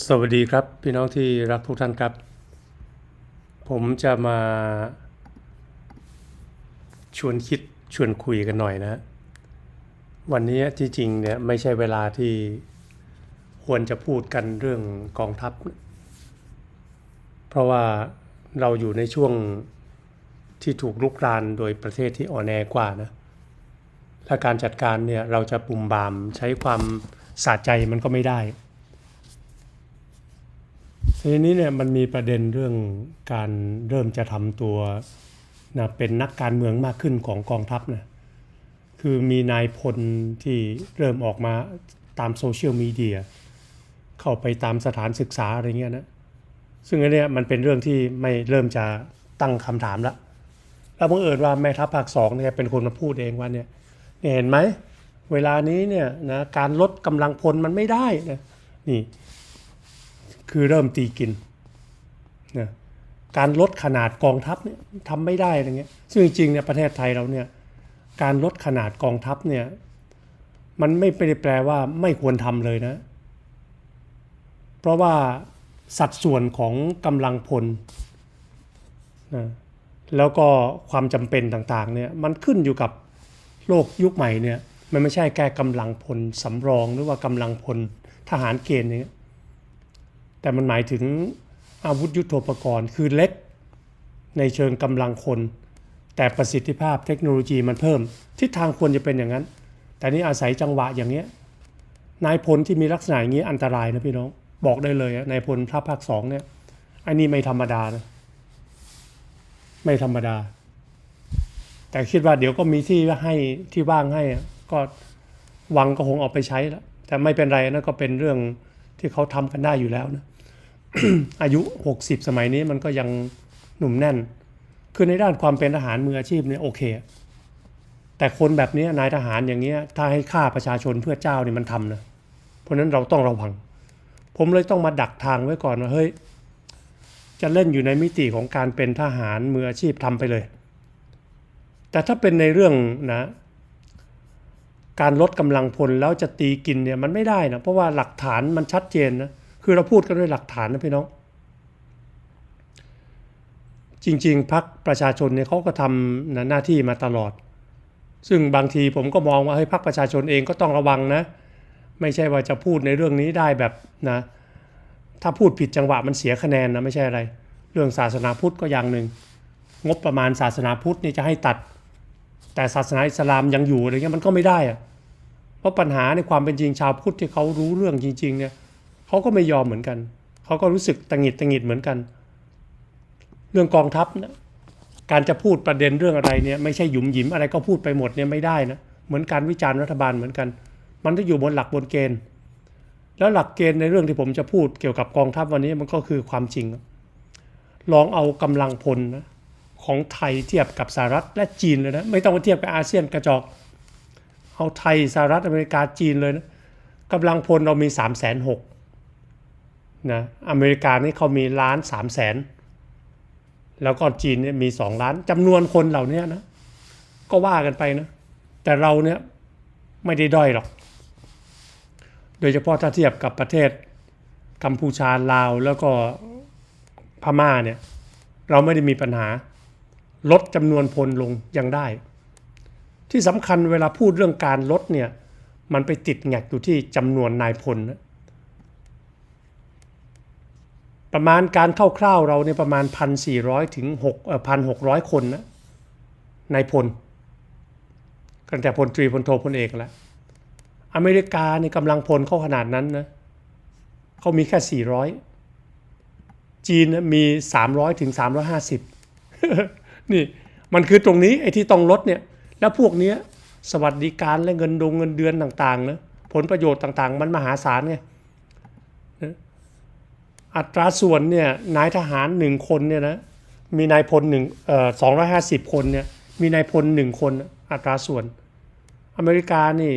สวัสดีครับพี่น้องที่รักทุกท่านครับ ผมจะมา ชวนคิดชวนคุยกันหน่อยนะ วันนี้ที่จริงเนี่ยไม่ใช่เวลาที่ควรจะพูดกันเรื่องกองทัพ เพราะว่าเราอยู่ในช่วงที่ถูกลุกรานโดยประเทศที่อ่อนแอกว่านะและการจัดการเนี่ยเราจะปุ่มบามใช้ความสะใจมันก็ไม่ได้ ทีนี้เนี่ยมันมีประเด็นเรื่องการเริ่มจะทำตัวนะเป็นนักการเมืองมากขึ้นของกองทัพนะคือมีนายพลที่เริ่มออกมาตามโซเชียลมีเดียเข้าไปตามสถานศึกษาอะไรเงี้ยนะซึ่งอันเนี้ยมันเป็นเรื่องที่ไม่เริ่มจะตั้งคำถามละแล้วบังเอิญว่าแม่ทัพภาคสองเนี่ยเป็นคนมาพูดเองว่าเนี่ยเห็นไหมเวลานี้เนี่ยนะการลดกำลังพลมันไม่ได้นะนี่ คือเริ่มตีกินนะการลดขนาดกองทัพเนี่ยทำไม่ได้อะไรเงี้ยซึ่งจริงๆเนี่ยประเทศไทยเราเนี่ยการลดขนาดกองทัพเนี่ยมันไม่ได้แปลว่าไม่ควรทำเลยนะ เพราะว่าสัดส่วนของกำลังพลนะแล้วก็ความจำเป็นต่างๆเนี่ยมันขึ้นอยู่กับโลกยุคใหม่เนี่ยมันไม่ใช่แค่กำลังพลสำรองหรือว่ากำลังพลทหารเกณฑ์เนี่ย แต่มันหมายถึงอาวุธยุโทโธปกรณ์ คือเล็กในเชิงกำลังคน แต่ประสิทธิภาพเทคโนโลยีมันเพิ่ม ทิศทางควรจะเป็นอย่างนั้น แต่นี่อาศัยจังหวะอย่างเนี้ยนายพลที่มีลักษณะอย่างนี้อันตรายนะพี่น้อง บอกได้เลยนายพลทัพภาคสองเนี่ยอันนี้ไม่ธรรมดานะไม่ธรรมดา แต่คิดว่าเดี๋ยวก็มีที่ให้ที่ว่างให้ก็วังก็คงเอาไปใช้แล้วแต่ไม่เป็นไรนะก็เป็นเรื่องที่เขาทำกันได้อยู่แล้วนะ อายุ 60 สมัยนี้มันก็ยังหนุ่มแน่น คือในด้านความเป็นทหารมืออาชีพเนี่ยโอเค แต่คนแบบนี้นายทหารอย่างเงี้ยถ้าให้ฆ่าประชาชนเพื่อเจ้านี่มันทำนะ เพราะฉะนั้นเราต้องระวัง ผมเลยต้องมาดักทางไว้ก่อนว่าเฮ้ยจะเล่นอยู่ในมิติของการเป็นทหารมืออาชีพทำไปเลย แต่ถ้าเป็นในเรื่องนะการลดกำลังพลแล้วจะตีกินเนี่ยมันไม่ได้นะเพราะว่าหลักฐานมันชัดเจนนะ คือเราพูดกันด้วยหลักฐานนะพี่น้อง จริง ๆพักประชาชนเนี่ยเขาก็ทำหน้าที่มาตลอด ซึ่งบางทีผมก็มองว่าให้ยพักประชาชนเองก็ต้องระวังนะ ไม่ใช่ว่าจะพูดในเรื่องนี้ได้แบบนะ ถ้าพูดผิดจังหวะมันเสียคะแนนนะไม่ใช่อะไร เรื่องศาสนาพุทธก็อย่างหนึ่งงบประมาณศาสนาพุทธนี่จะให้ตัด แต่ศาสนาอิสลามยังอยู่อะไรเงี้ยมันก็ไม่ได้อะเพราะปัญหาในความเป็นจริงชาวพุทธที่เขารู้เรื่องจริง ๆเนี่ย เขาก็ไม่ยอมเหมือนกัน เขาก็รู้สึกตังหิดตังหิดเหมือนกัน เรื่องกองทัพนะการจะพูดประเด็นเรื่องอะไรเนี่ยไม่ใช่หยุมหยิมอะไรก็พูดไปหมดเนี่ยไม่ได้นะเหมือนการวิจารณ์รัฐบาลเหมือนกัน มันต้องอยู่บนหลักบนเกณฑ์ แล้วหลักเกณฑ์ในเรื่องที่ผมจะพูดเกี่ยวกับกองทัพวันนี้มันก็คือความจริง ลองเอากำลังพลนะของไทยเทียบกับสหรัฐและจีนเลยนะไม่ต้องมาเทียบกับอาเซียนกระจอกเอาไทยสหรัฐอเมริกาจีนเลยนะกำลังพลเรามี3ามแสนหก นะอเมริกานี่เขามีล้านสามแสนแล้วก็จีนเนี่ยมีสองล้านจำนวนคนเหล่านี้นะ ก็ว่ากันไปนะ แต่เราเนี่ยไม่ได้ด้อยหรอก โดยเฉพาะถ้าเทียบกับประเทศกัมพูชาลาวแล้วก็พม่าเนี่ย เราไม่ได้มีปัญหา ลดจำนวนพลลงยังได้ ที่สำคัญเวลาพูดเรื่องการลดเนี่ย มันไปติดแงกอยู่ที่จำนวนนายพลนะ ประมาณการคร่าวๆเราเนี่ยประมาณ 1,400 ถึง6เอ่อ1,600 คนนะนายพลตั้งแต่พลตรีพลโทพลเอกแล้วอเมริกาในกำลังพลเขาขนาดนั้นนะเขามีแค่ 400 จีนมี 300 ถึง 350 นี่มันคือตรงนี้ไอ้ที่ต้องลดเนี่ย แล้วพวกเนี้ยสวัสดิการและเงินดงเงินเดือนต่างๆนะผลประโยชน์ต่างๆ มันมหาศาลไง อัตราส่วนเนี่ยนายทหารหนึ่งคนเนี่ยนะมีนายพลหนึ่งเอ่อสองร้อยห้าสิบคนเนี่ยมีนายพลหนึ่งคนอัตราส่วน อเมริกานี่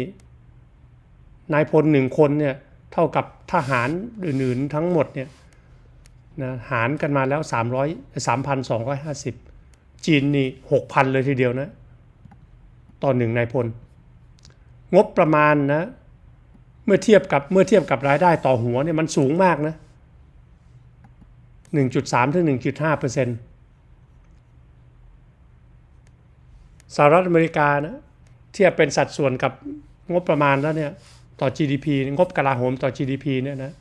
นายพลหนึ่งคนเนี่ยเท่ากับทหารอื่นๆทั้งหมดเนี่ยนะหารกันมาแล้ว 300 3,250 จีนนี่ 6,000 เลยทีเดียวนะ ต่อหนึ่งนายพล งบประมาณนะ เมื่อเทียบกับเมื่อเทียบกับรายได้ต่อหัวเนี่ยมันสูงมากนะ 1.3 ถึง 1.5เปอร์เซ็นต์สหรัฐอเมริกานะเทียบเป็นสัดส่วนกับงบประมาณแล้วเนี่ยต่อ GDP งบกลาโหมต่อ GDP เนี่ยนะ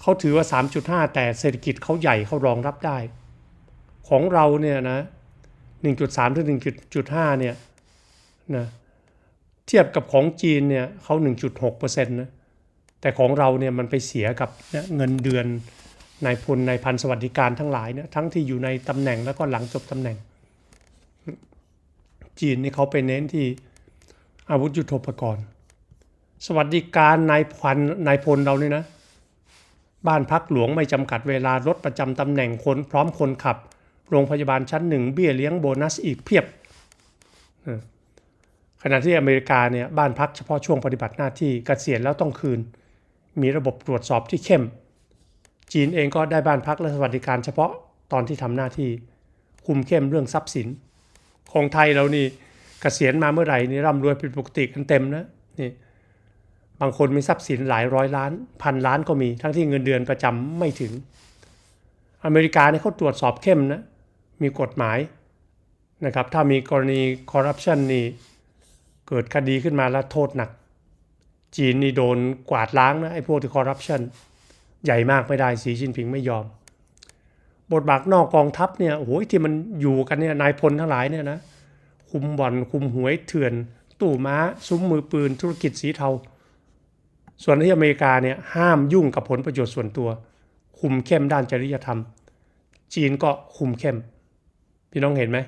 เขาถือว่า 3.5 แต่เศรษฐกิจเขาใหญ่เขารองรับได้ ของเราเนี่ยนะ 1.3 ถึง 1.5 เนี่ยนะเทียบกับของจีนเนี่ยเขา1.6เปอร์เซ็นต์นะ แต่ของเราเนี่ยมันไปเสียกับเงินเดือนนายพลนายพันสวัสดิการทั้งหลายเนี่ยทั้งที่อยู่ในตำแหน่งแล้วก็หลังจบตำแหน่ง จีนนี่เขาไปเน้นที่อาวุธยุโทโธปกรณ์ สวัสดิการนายพันนายพลเราเนี่ยนะ บ้านพักหลวงไม่จำกัดเวลารถประจำตำแหน่งคนพร้อมคนขับ โรงพยาบาลชั้นหนึ่งเบี้ยเลี้ยงโบนัสอีกเพียบขณะที่อเมริกาเนี่ยบ้านพักเฉพาะช่วงปฏิบัติหน้าที่เกษียณแล้วต้องคืน มีระบบตรวจสอบที่เข้ม จีนเองก็ได้บ้านพักและสวัสดิการเฉพาะตอนที่ทำหน้าที่คุมเข้มเรื่องทรัพย์สิน ของไทยเรานี่เกษียณมาเมื่อไหร่นี่ร่ำรวยเป็นปกติกันเต็มนะนี่บางคนมีทรัพย์สินหลายร้อยล้าน พันล้านก็มีทั้งที่เงินเดือนประจำไม่ถึง อเมริกาเนี่ยเขาตรวจสอบเข้มนะมีกฎหมายนะครับถ้ามีกรณีคอร์รัปชันนี่เกิดคดีขึ้นมาแล้วโทษหนัก จีนนี่โดนกวาดล้างนะไอ้พวกที่คอร์รัปชันใหญ่มากไม่ได้สีจิ้นผิงไม่ยอม บทบาทนอกกองทัพเนี่ยโอ้โหที่มันอยู่กันเนี่ยนายพลทั้งหลายเนี่ยนะคุมบ่อนคุมหวยเถื่อน ตู้ม้า ซุ้มมือปืนธุรกิจสีเทา ส่วนที่อเมริกาเนี่ยห้ามยุ่งกับผลประโยชน์ส่วนตัว คุมเข้มด้านจริยธรรม จีนก็คุมเข้ม พี่น้องเห็นไหม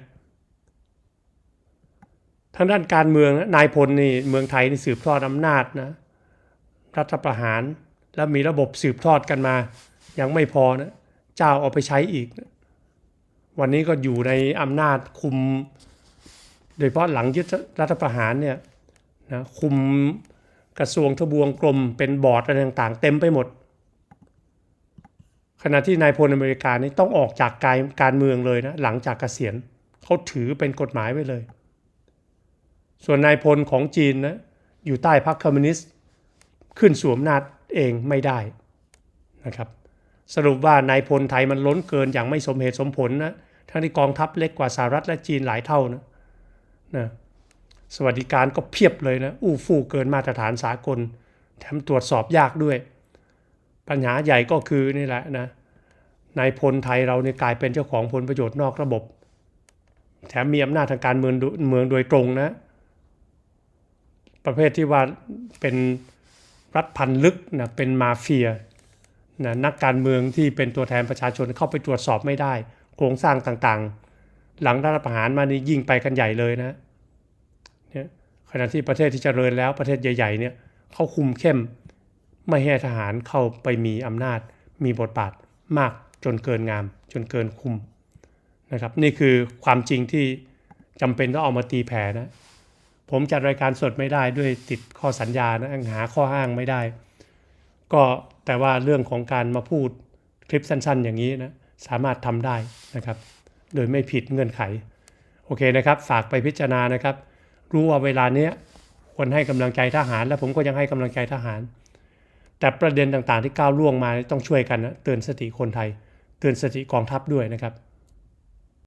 ทางด้านการเมืองนะนายพลนี่เมืองไทยนี่สืบทอดอำนาจนะรัฐประหารแล้วมีระบบสืบทอดกันมา ยังไม่พอนะเจ้าเอาไปใช้อีกนะวันนี้ก็อยู่ในอำนาจคุม โดยเฉพาะหลังยึดรัฐประหารเนี่ยนะคุมกระทรวงทบวงกรมเป็นบอร์ดอะไรต่างๆ เต็มไปหมด ขณะที่นายพลอเมริกานี่ต้องออกจากการการเมืองเลยนะหลังจากเกษียณเขาถือเป็นกฎหมายไว้เลย ส่วนนายพลของจีนนะอยู่ใต้พรรคคอมมิวนิสต์ ขึ้นสวมนาจเองไม่ได้นะครับสรุปว่านายพลไทยมันล้นเกินอย่างไม่สมเหตุสมผลนะทั้งที่กองทัพเล็กกว่าสหรัฐและจีนหลายเท่านะนะสวัสดิการก็เพียบเลยนะอู้ฟู่เกินมาตรฐานสากล แถมตรวจสอบยากด้วย ปัญหาใหญ่ก็คือนี่แหละนะนายพลไทยเราเนี่ยกลายเป็นเจ้าของผลประโยชน์นอกระบบ แถมมีอำนาจทางการเมืองเมืองโดยตรงนะ ประเภทที่ว่าเป็นรัฐพันลึกนะเป็นมาเฟียนะนักการเมืองที่เป็นตัวแทนประชาชนเข้าไปตรวจสอบไม่ได้ โครงสร้างต่างๆ หลังรัฐประหารมานี่ยิ่งไปกันใหญ่เลยนะเนี่ยขณะที่ประเทศที่เจริญแล้วประเทศใหญ่ๆเนี่ยเขาคุมเข้มไม่ให้ทหารเข้าไปมีอำนาจ มีบทบาทมากจนเกินงาม จนเกินคุมนะครับ นี่คือความจริงที่จำเป็นต้องเอามาตีแผ่นะ ผมจัดรายการสดไม่ได้ด้วยติดข้อสัญญานะหาข้ออ้างไม่ได้ ก็แต่ว่าเรื่องของการมาพูดคลิปสั้น ๆ อย่างนี้นะสามารถทำได้นะครับ โดยไม่ผิดเงื่อนไข โอเคนะครับ ฝากไปพิจารณานะครับ รู้ว่าเวลาเนี้ยควรให้กำลังใจทหาร และผมก็ยังให้กำลังใจทหาร แต่ประเด็นต่างๆที่ก้าวล่วงมาต้องช่วยกันนะเตือนสติคนไทย เตือนสติกองทัพด้วยนะครับ